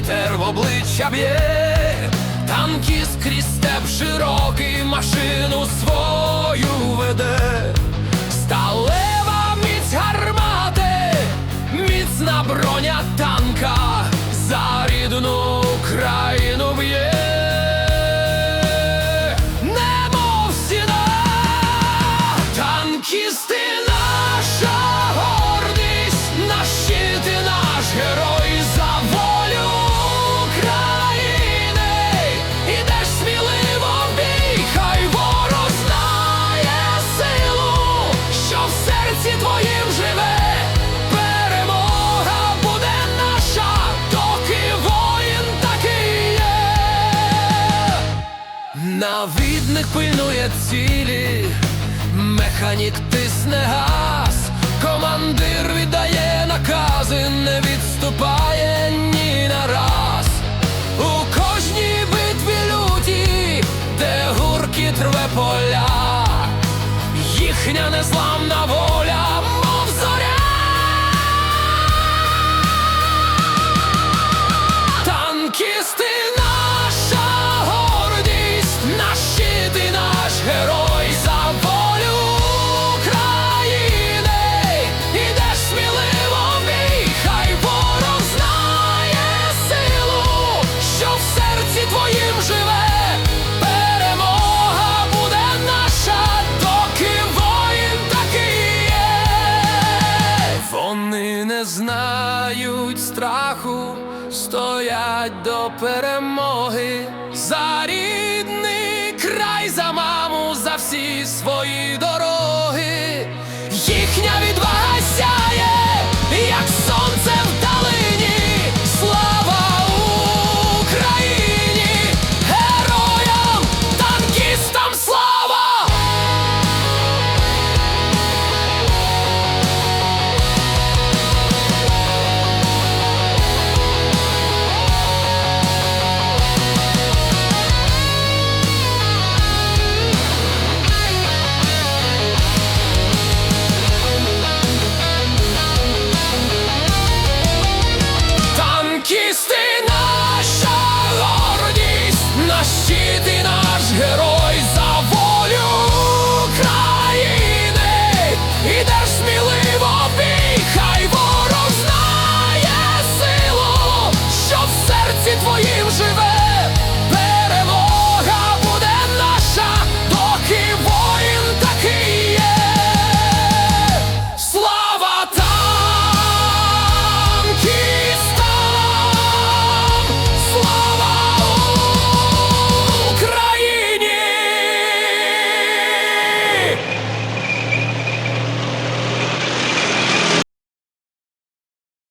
Вітер в обличчя б'є, танкіст скрізь степ широкий машину свою веде, Навідник пильнує цілі, механік тисне газ, командир віддає накази, не відступає ні на раз. У кожній битві люті, де гуркіт рве поля, їхня незламна воля, мов наша страху, стоять до перемоги за рідний край, за маму, за всі свої дороги.